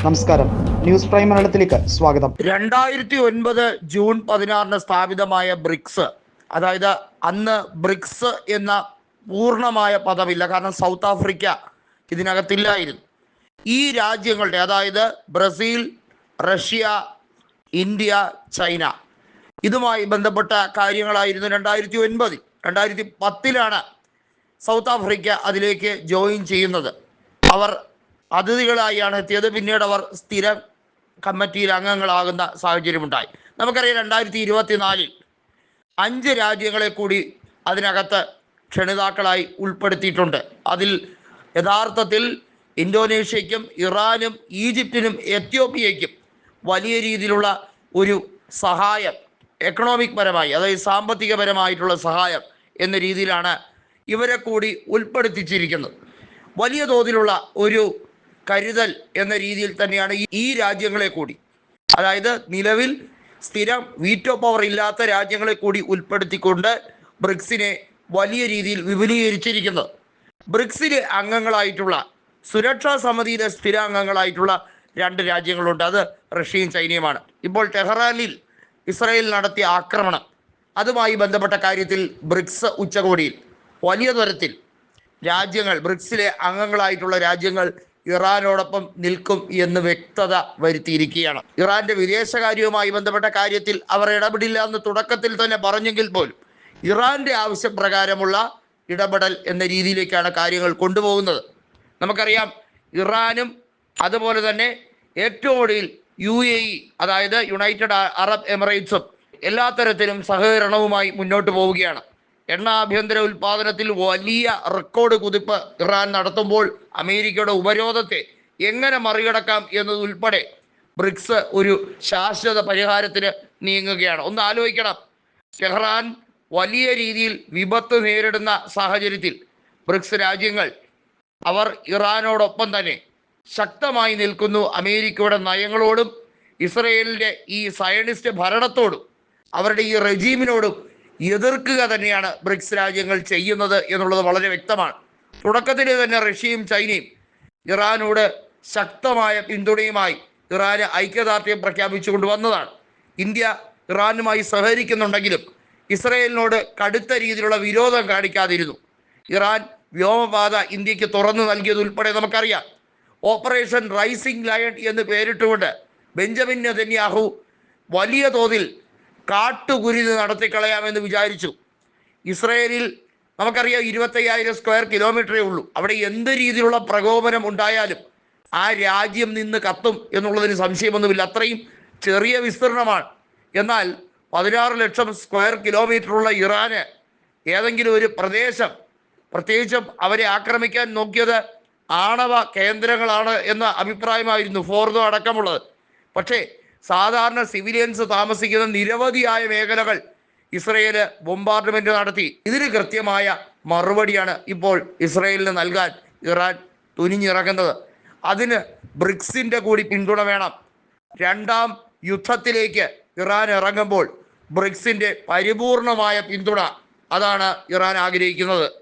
നമസ്കാരം. News prime മലയാളത്തിലേക്ക് സ്വാഗതം. രണ്ടായിരത്തി ഒൻപത് ജൂൺ പതിനാറിന് സ്ഥാപിതമായ ബ്രിക്സ് അതായത് അന്ന് ബ്രിക്സ് എന്ന പൂർണമായ പദമില്ല കാരണം സൗത്ത് ആഫ്രിക്ക ഇതിനകത്തില്ലായിരുന്നു. ഈ രാജ്യങ്ങളുടെ അതായത് ബ്രസീൽ റഷ്യ ഇന്ത്യ ചൈന ഇതുമായി ബന്ധപ്പെട്ട കാര്യങ്ങളായിരുന്നു രണ്ടായിരത്തി ഒൻപതിൽ രണ്ടായിരത്തി പത്തിലാണ് സൗത്ത് ആഫ്രിക്ക അതിലേക്ക് ജോയിൻ ചെയ്യുന്നത്. അവർ അതിഥികളായാണ് എത്തിയത്. പിന്നീട് അവർ സ്ഥിരം കമ്മിറ്റിയിൽ അംഗങ്ങളാകുന്ന സാഹചര്യമുണ്ടായി. നമുക്കറിയാം രണ്ടായിരത്തി ഇരുപത്തിനാലിൽ അഞ്ച് രാജ്യങ്ങളെ കൂടി അതിനകത്ത് ക്ഷണിതാക്കളായി ഉൾപ്പെടുത്തിയിട്ടുണ്ട്. അതിൽ യഥാർത്ഥത്തിൽ ഇന്തോനേഷ്യയ്ക്കും ഇറാനും ഈജിപ്തിനും എത്യോപ്യയ്ക്കും വലിയ രീതിയിലുള്ള ഒരു സഹായം എക്കണോമിക് പരമായി അതായത് സാമ്പത്തികപരമായിട്ടുള്ള സഹായം എന്ന രീതിയിലാണ് ഇവരെ കൂടി ഉൾപ്പെടുത്തിച്ചിരിക്കുന്നത്. വലിയ തോതിലുള്ള ഒരു കരുതൽ എന്ന രീതിയിൽ തന്നെയാണ് ഈ- രാജ്യങ്ങളെ കൂടി. അതായത് നിലവിൽ സ്ഥിരം വീറ്റോ പവർ ഇല്ലാത്ത രാജ്യങ്ങളെ കൂടി ഉൾപ്പെടുത്തിക്കൊണ്ട് ബ്രിക്സിനെ വലിയ രീതിയിൽ വിപുലീകരിച്ചിരിക്കുന്നത്. ബ്രിക്സിലെ അംഗങ്ങളായിട്ടുള്ള സുരക്ഷാ സമിതിയിലെ സ്ഥിരാംഗങ്ങളായിട്ടുള്ള രണ്ട് രാജ്യങ്ങളുണ്ട്. അത് റഷ്യയും ചൈനയുമാണ്. ഇപ്പോൾ ടെഹ്റാനിൽ ഇസ്രായേൽ നടത്തിയ ആക്രമണം. അതുമായി ബന്ധപ്പെട്ട കാര്യത്തിൽ ബ്രിക്സ് ഉച്ചകോടിയിൽ വലിയ തരത്തിൽ രാജ്യങ്ങൾ ബ്രിക്സിലെ അംഗങ്ങളായിട്ടുള്ള രാജ്യങ്ങൾ ഇറാനോടൊപ്പം നിൽക്കും എന്ന് വ്യക്തത വരുത്തിയിരിക്കുകയാണ്. ഇറാന്റെ വിദേശകാര്യവുമായി ബന്ധപ്പെട്ട കാര്യത്തിൽ അവർ ഇടപെടില്ല എന്ന് തുടക്കത്തിൽ തന്നെ പറഞ്ഞെങ്കിൽ പോലും ഇറാന്റെ ആവശ്യപ്രകാരമുള്ള ഇടപെടൽ എന്ന രീതിയിലേക്കാണ് കാര്യങ്ങൾ കൊണ്ടുപോകുന്നത്. നമുക്കറിയാം ഇറാനും അതുപോലെ തന്നെ ഏറ്റവും ഒടുവിൽ യു എ ഇ അതായത് യുണൈറ്റഡ് അറബ് എമിറേറ്റ്സും എല്ലാ തരത്തിലും സഹകരണവുമായി മുന്നോട്ട് പോവുകയാണ്. എണ്ണ ആഭ്യന്തര ഉൽപാദനത്തിൽ വലിയ റെക്കോർഡ് കുതിപ്പ് ഇറാൻ നടത്തുമ്പോൾ അമേരിക്കയുടെ ഉപരോധത്തെ എങ്ങനെ മറികടക്കാം എന്നതുൾപ്പെടെ ബ്രിക്സ് ഒരു ശാശ്വത പരിഹാരത്തിന് നീങ്ങുകയാണ്. ഒന്ന് ആലോചിക്കണം. ടെഹ്റാൻ വലിയ രീതിയിൽ വിപത്ത് നേരിടുന്ന സാഹചര്യത്തിൽ ബ്രിക്സ് രാജ്യങ്ങൾ അവർ ഇറാനോടൊപ്പം തന്നെ ശക്തമായി നിൽക്കുന്നു. അമേരിക്കയുടെ നയങ്ങളോടും ഇസ്രയേലിന്റെ ഈ സയനിസ്റ്റ് ഭരണത്തോടും അവരുടെ ഈ റെജീമിനോടും എതിർക്കുക തന്നെയാണ് ബ്രിക്സ് രാജ്യങ്ങൾ ചെയ്യുന്നത് എന്നുള്ളത് വളരെ വ്യക്തമാണ്. തുടക്കത്തിൽ തന്നെ റഷ്യയും ചൈനയും ഇറാനോട് ശക്തമായ പിന്തുണയുമായി ഇറാന് ഐക്യദാർഢ്യം പ്രഖ്യാപിച്ചുകൊണ്ട് വന്നതാണ്. ഇന്ത്യ ഇറാനുമായി സഹകരിക്കുന്നുണ്ടെങ്കിലും ഇസ്രയേലിനോട് കടുത്ത രീതിയിലുള്ള വിരോധം കാണിക്കാതിരുന്നു. ഇറാൻ വ്യോമപാത ഇന്ത്യയ്ക്ക് തുറന്നു നൽകിയത് ഉൾപ്പെടെ നമുക്കറിയാം. ഓപ്പറേഷൻ റൈസിംഗ് ലയൺ എന്ന് പേരിട്ടുകൊണ്ട് ബെഞ്ചമിൻ നെതന്യാഹു വലിയ തോതിൽ കാട്ടുകുരുതി നടത്തിക്കളയാമെന്ന് വിചാരിച്ചു. ഇസ്രയേലിൽ നമുക്കറിയാം ഇരുപത്തയ്യായിരം സ്ക്വയർ കിലോമീറ്ററേ ഉള്ളൂ. അവിടെ എന്ത് രീതിയിലുള്ള പ്രകോപനം ഉണ്ടായാലും ആ രാജ്യം നിന്ന് കത്തും എന്നുള്ളതിന് സംശയമൊന്നുമില്ല. അത്രയും ചെറിയ വിസ്തീർണമാണ്. എന്നാൽ പതിനാറ് ലക്ഷം സ്ക്വയർ കിലോമീറ്ററുള്ള ഇറാന് ഏതെങ്കിലും ഒരു പ്രദേശം പ്രത്യേകിച്ചും അവരെ ആക്രമിക്കാൻ നോക്കിയത് ആണവ കേന്ദ്രങ്ങളാണ് എന്ന അഭിപ്രായമായിരുന്നു ഫോർദോ അടക്കമുള്ളത്. പക്ഷേ സാധാരണ സിവിലിയൻസ് താമസിക്കുന്ന നിരവധിയായ മേഖലകൾ ഇസ്രയേൽ ബോംബാർഡ്മെന്റ് നടത്തി. ഇതിന് കൃത്യമായ മറുപടിയാണ് ഇപ്പോൾ ഇസ്രയേലിന് നൽകാൻ ഇറാൻ തുനിഞ്ഞിറങ്ങുന്നത്. അതിന് ബ്രിക്സിന്റെ കൂടി പിന്തുണ വേണം. രണ്ടാം യുദ്ധത്തിലേക്ക് ഇറാൻ ഇറങ്ങുമ്പോൾ ബ്രിക്സിന്റെ പരിപൂർണമായ പിന്തുണ അതാണ് ഇറാൻ ആഗ്രഹിക്കുന്നത്.